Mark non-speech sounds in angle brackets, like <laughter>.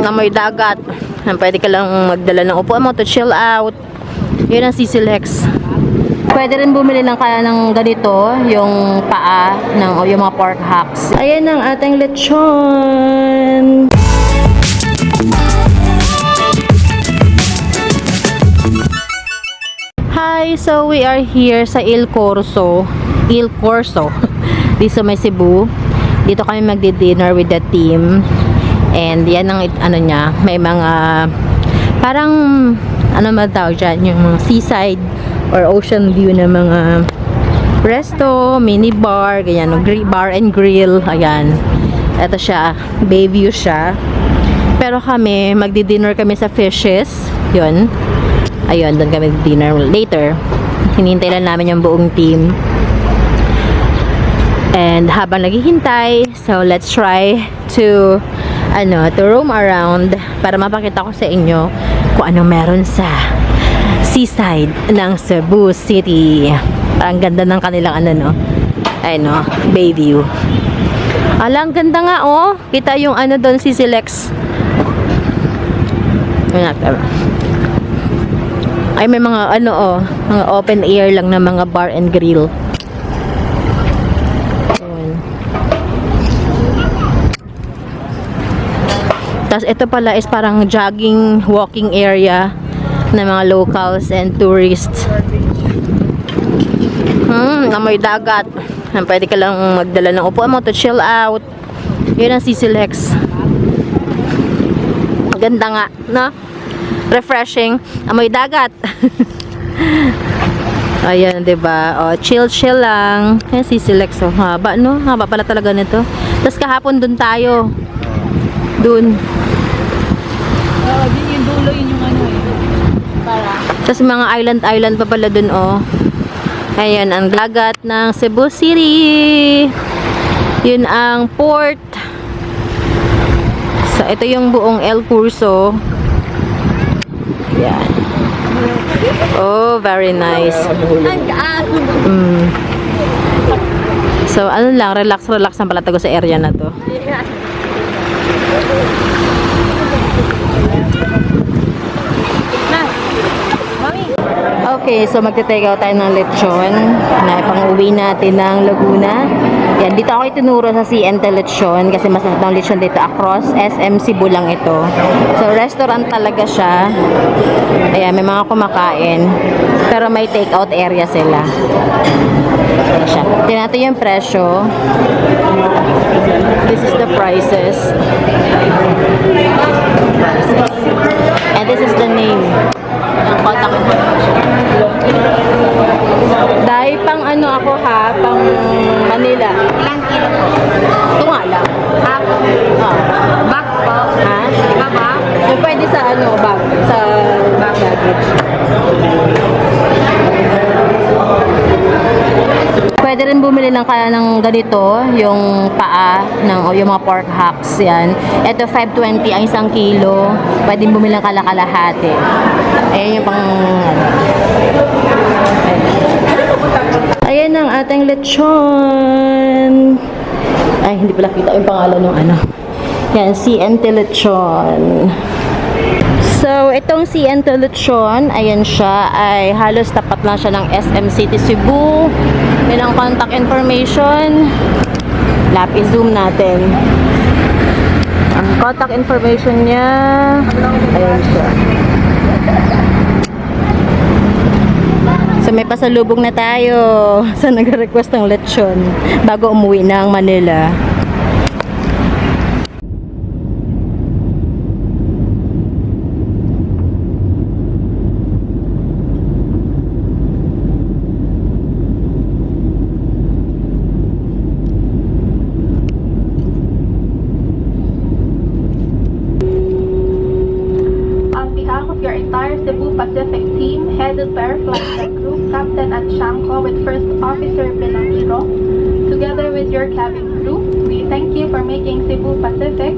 Hmm, amoy dagat. Pwede ka lang magdala ng upuan mo to chill out. Yun ang Sisilex. Pwede rin bumili lang kaya ng ganito, yung paa, ng, o yung mga pork hacks. Ayan ang ating lechon. Hi, so we are here sa Il Corso. Il Corso. <laughs> Dito sa may Cebu. Dito kami magdi-dinner with the team. And yan ang ano niya, may mga parang ano man tawag dyan, yung mga seaside or ocean view na mga resto, mini bar, ganyan, bar and grill, ayan. Ito siya, bay view siya. Pero kami, magdi-dinner kami sa Fishes, yun. Ayun, doon kami dinner later. Hinintay lang namin yung buong team. And habang naghihintay, so let's try to ano, to roam around para mapakita ko sa inyo kung anong meron sa seaside ng Cebu City. Ang ganda ng kanilang ano no. Ay no, bay view. Ala, ang ganda nga oh. Kita yung ano doon si Silex. Ay may mga ano oh, mga open air lang na mga bar and grill. Ayun. Tapos ito pala is parang jogging, walking area ng mga locals and tourists. Hmm, amoy dagat. Pwede ka lang magdala ng upuan mo to chill out. Yun ang Sisilex. Ganda nga, no? Refreshing. Amoy dagat. <laughs> Ayan, 'di ba? Oh, chill chill lang. Ayan si Silex oh. Haba no? Haba pala talaga nito. Tapos kahapon dun tayo. Dun. Oo, di yung dulo yun yung ano eh. Para. Tapos mga island island pa pala dun oh. Ayan ang dagat ng Cebu City. Yun ang port. So ito yung buong El Curso. Yan. Oh, very nice. Mm. So, ano lang, relax, relax ang palatago sa area na to. Okay, so magte-take out tayo ng lechon na pang-uwi natin ng Laguna. Yan, dito ako itinuro sa CN Lechon kasi masarap ng lechon dito across SM Cebu lang ito. So, restaurant talaga siya. Ayan, may mga kumakain. Pero may take out area sila. Tingnan natin yung presyo. This is the prices. Prices. Bumili lang kaya ng ganito, yung paa, ng, yung mga pork hacks, yan. Ito, 520 ang isang kilo. Pwede bumili ng kalakalahati. Ayan yung pang... Ayan ang ating lechon. Ay, hindi pala kita yung pangalan ng ano. Yan, CNT Lechon. So, itong CN Lechon, ayan siya, ay halos tapat lang siya ng SM City Cebu. Yan ang contact information. Lapis zoom natin. Ang contact information niya, ayan siya. So, may pasalubong na tayo <laughs> sa nag-request ng lechon bago umuwi ng Manila. Headed by our flight crew, Captain at Shanko with First Officer Belangiro, together with your cabin crew, we thank you for making Cebu Pacific